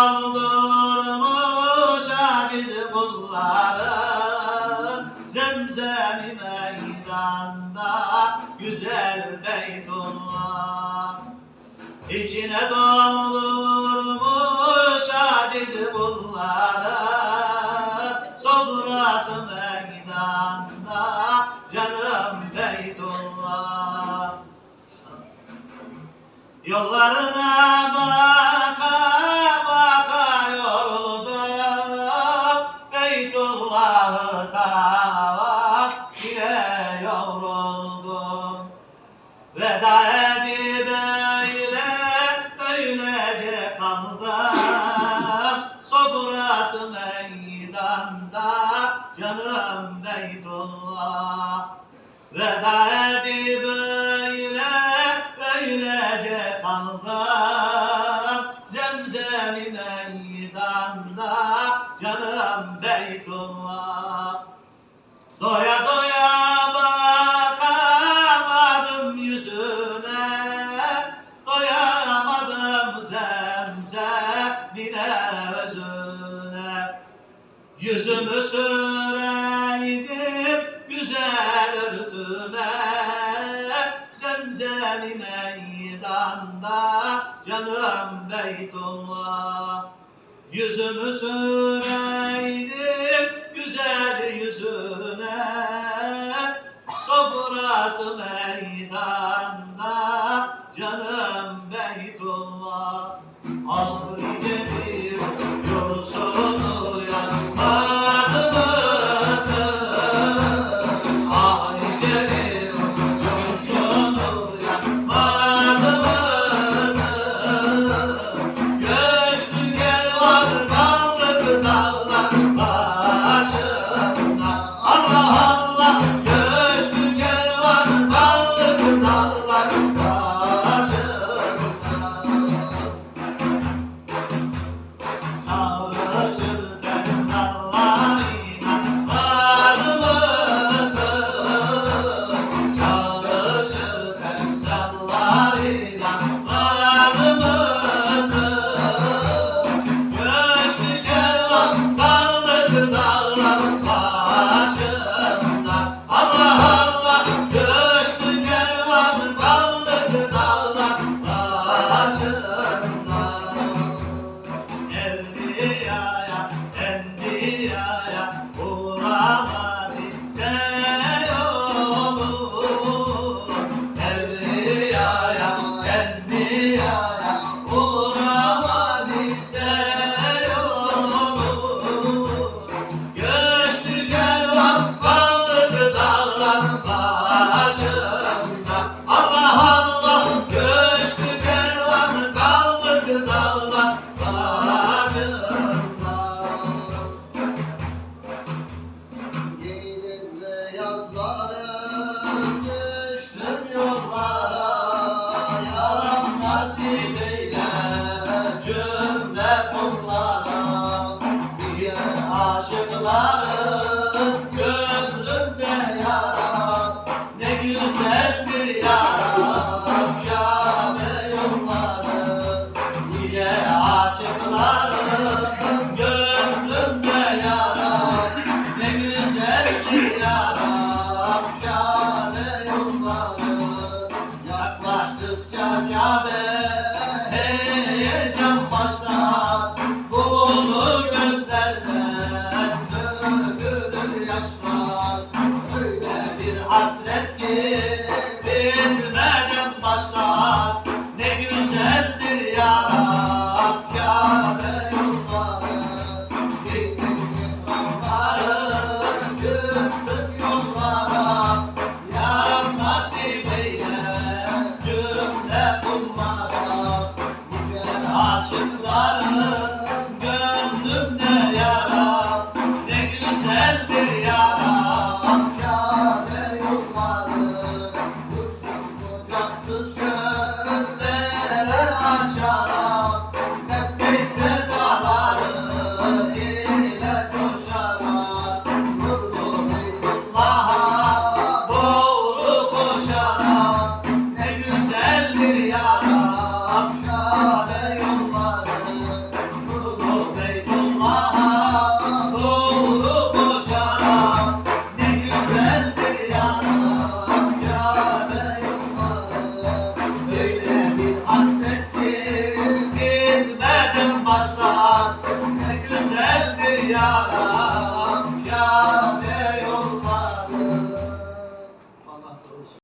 doldurmuş aciz kulları Zemzemi meydanda güzel Beytullah İçine doldurmuş aciz kulları Sofrası meydanda canım Beytullah Yollarına baka Sofrası meydanda canım Beytullah. Veda edip öyle böylece kaldım süreydim güzel örtüne Zemzemi meydanda canım Beytullah Yüzümü süreydim güzel yüzüne Sofrası meydanda aşıkların gönlümde yaram, ne güzeldir yaram, Kabe yolları. Nice aşıkların gönlümde yaram, ne güzeldir yaram Kabe yolları Yaklaştıkça Kabe heyecan başlar